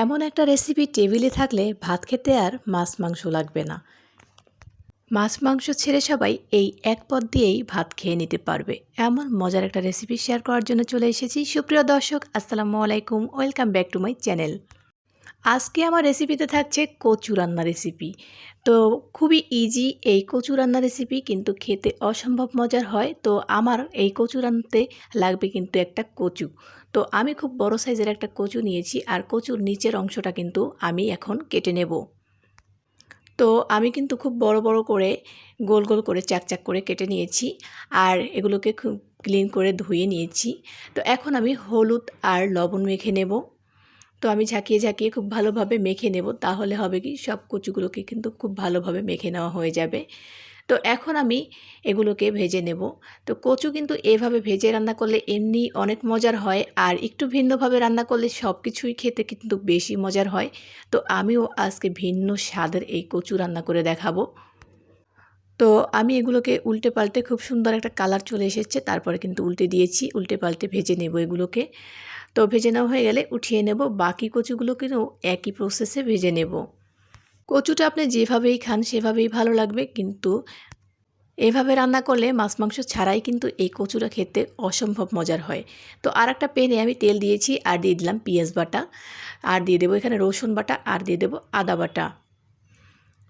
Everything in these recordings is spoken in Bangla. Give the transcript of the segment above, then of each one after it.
এমন একটা রেসিপি টেবিলে থাকলে ভাত খেতে আর মাছ মাংস লাগবে না। মাছ মাংস ছেড়ে সবাই এই এক পদ দিয়েই ভাত খেয়ে নিতে পারবে। এমন মজার একটা রেসিপি শেয়ার করার জন্য চলে এসেছি। সুপ্রিয় দর্শক, আসসালামু আলাইকুম। Welcome back to my channel আজকে আমার রেসিপিতে থাকছে কচু রান্না রেসিপি তো খুবই ইজি এই কচু রান্না রেসিপি কিন্তু খেতে অসম্ভব মজার হয়। তো আমার এই কচু রান্নাতে লাগবে কিন্তু একটা কচু। তো আমি খুব বড় সাইজের একটা কচু নিয়েছি আর কচুর নিচের অংশটা কিন্তু আমি এখন কেটে নেব। তো আমি কিন্তু খুব বড় বড় করে গোল গোল করে চাক চাক করে কেটে নিয়েছি আর এগুলোকে খুব ক্লিন করে ধুয়ে নিয়েছি। তো এখন আমি হলুদ আর লবণ মেখে নেব। তো আমি ঝাঁকিয়ে ঝাঁকিয়ে খুব ভালোভাবে মেখে নেব, তাহলে হবে কি সব কচুগুলোকে কিন্তু খুব ভালোভাবে মেখে নেওয়া হয়ে যাবে। তো এখন আমি এগুলোকে ভেজে নেব। তো কচু কিন্তু এভাবে ভেজে রান্না করলে এমনি অনেক মজার হয় আর একটু ভিন্নভাবে রান্না করলে সব কিছুই খেতে কিন্তু বেশি মজার হয়। তো আমিও আজকে ভিন্ন স্বাদের এই কচু রান্না করে দেখাবো। তো আমি এগুলোকে উল্টে পাল্টে খুব সুন্দর একটা কালার চলে এসেছে, তারপরে কিন্তু উল্টে দিয়েছি, উল্টে পাল্টে ভেজে নেব এগুলোকে। তো ভেজে নেওয়া হয়ে গেলে উঠিয়ে নেব, বাকি কচুগুলোকেও একই প্রসেসে ভেজে নেব। কচুটা আপনি যেভাবেই খান, সেভাবেই ভালো লাগবে। কিন্তু এভাবে রান্না করলে মাছ মাংস ছাড়াই কিন্তু এই কচুটা খেতে অসম্ভব মজার হয়। তো আর একটা পেনে আমি তেল দিয়েছি, আর দিয়ে দিলাম পেঁয়াজ বাটা। আর দিয়ে দেবো এখানে রসুন বাটা, আর দিয়ে দেবো আদা বাটা।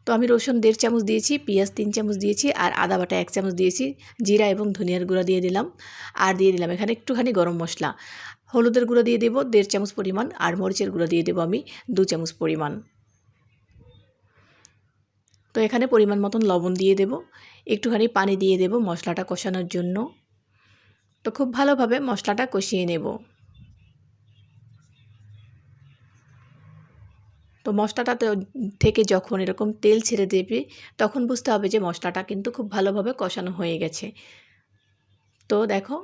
তো আমি রসুন দেড় চামচ দিয়েছি, পেঁয়াজ তিন চামচ দিয়েছি, আর আদা বাটা এক চামচ দিয়েছি, জিরা এবং ধনিয়ার গুঁড়া দিয়ে দিলাম। আর দিয়ে দিলাম এখানে একটুখানি গরম মশলা। হলুদের গুঁড়ো দিয়ে দেবো দেড় চামচ পরিমাণ, আর মরিচের গুঁড়ো দিয়ে দেবো আমি দু চামচ পরিমাণ। তো এখানে পরিমাণ মতন লবণ দিয়ে দেব। একটুখানি পানি দিয়ে দেব মশলাটা কষানোর জন্য। তো খুব ভালোভাবে মশলাটা কষিয়ে নেব। তো মশলাটা থেকে যখন এরকম তেল ছেড়ে দেবে, তখন বুঝতে হবে যে মশলাটা কিন্তু খুব ভালোভাবে কষানো হয়ে গেছে। তো দেখো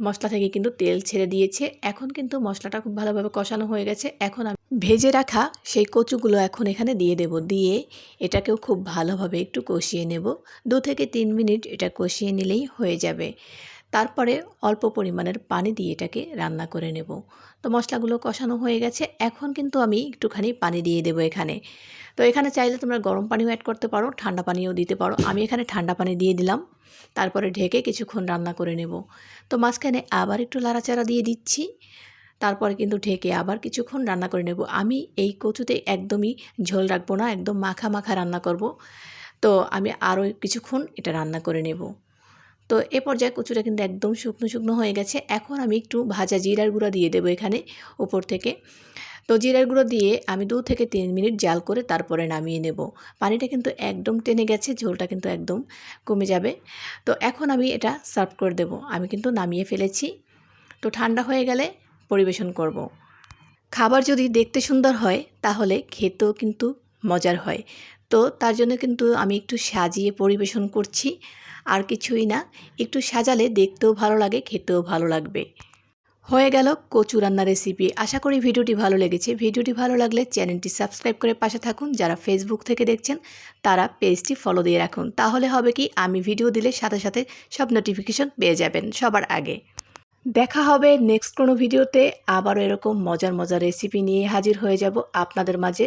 মশলা থেকে কিন্তু তেল ছেড়ে দিয়েছে। এখন কিন্তু মশলাটা খুব ভালোভাবে কষানো হয়ে গেছে। এখন আমি ভেজে রাখা সেই কচুগুলো এখন এখানে দিয়ে দেব। দিয়ে এটাকেও খুব ভালোভাবে একটু কষিয়ে নেব। দু থেকে তিন মিনিট এটা কষিয়ে নিলেই হয়ে যাবে। তারপরে অল্প পরিমাণের পানি দিয়ে এটাকে রান্না করে নেব। তো মশলাগুলো কষানো হয়ে গেছে, এখন কিন্তু আমি একটুখানি পানি দিয়ে দেবো এখানে। তো এখানে চাইলে তোমরা গরম পানিও অ্যাড করতে পারো, ঠান্ডা পানিও দিতে পারো। আমি এখানে ঠান্ডা পানি দিয়ে দিলাম, তারপরে ঢেকে কিছুক্ষণ রান্না করে নেব। তো মাঝখানে আবার একটু লাড়াচাড়া দিয়ে দিচ্ছি, তারপরে কিন্তু ঢেকে আবার কিছুক্ষণ রান্না করে নেব। আমি এই কচুতে একদমই ঝোল রাখব না, একদম মাখা মাখা রান্না করব। তো আমি আরও কিছুক্ষণ এটা রান্না করে নেব। তো এ পর্যায়ে কচুটা কিন্তু একদম শুকনো শুকনো হয়ে গেছে। এখন আমি একটু ভাজা জিরার গুঁড়া দিয়ে দেবো এখানে উপর থেকে। তো জিরার গুঁড়ো দিয়ে আমি দু থেকে তিন মিনিট জাল করে তারপরে নামিয়ে নেব। পানিটা কিন্তু একদম টেনে গেছে, ঝোলটা কিন্তু একদম কমে যাবে। তো এখন আমি এটা সার্ভ করে দেব। আমি কিন্তু নামিয়ে ফেলেছি। তো ঠান্ডা হয়ে গেলে পরিবেশন করব। খাবার যদি দেখতে সুন্দর হয়, তাহলে খেতেও কিন্তু মজার হয়। তো তার জন্য কিন্তু আমি একটু সাজিয়ে পরিবেশন করছি। আর কিছুই না, একটু সাজালে দেখতেও ভালো লাগে, খেতেও ভালো লাগবে। হয়ে গেল কচু রান্না রেসিপি আশা করি ভিডিওটি ভালো লেগেছে। ভিডিওটি ভালো লাগলে চ্যানেলটি সাবস্ক্রাইব করে পাশে থাকুন। যারা ফেসবুক থেকে দেখছেন, তারা পেজটি ফলো দিয়ে রাখুন। তাহলে হবে কি, আমি ভিডিও দিলে সাথে সাথে সব নোটিফিকেশন পেয়ে যাবেন সবার আগে। দেখা হবে নেক্সট কোনো ভিডিওতে আবারও এরকম মজার মজার রেসিপি নিয়ে হাজির হয়ে যাব আপনাদের মাঝে।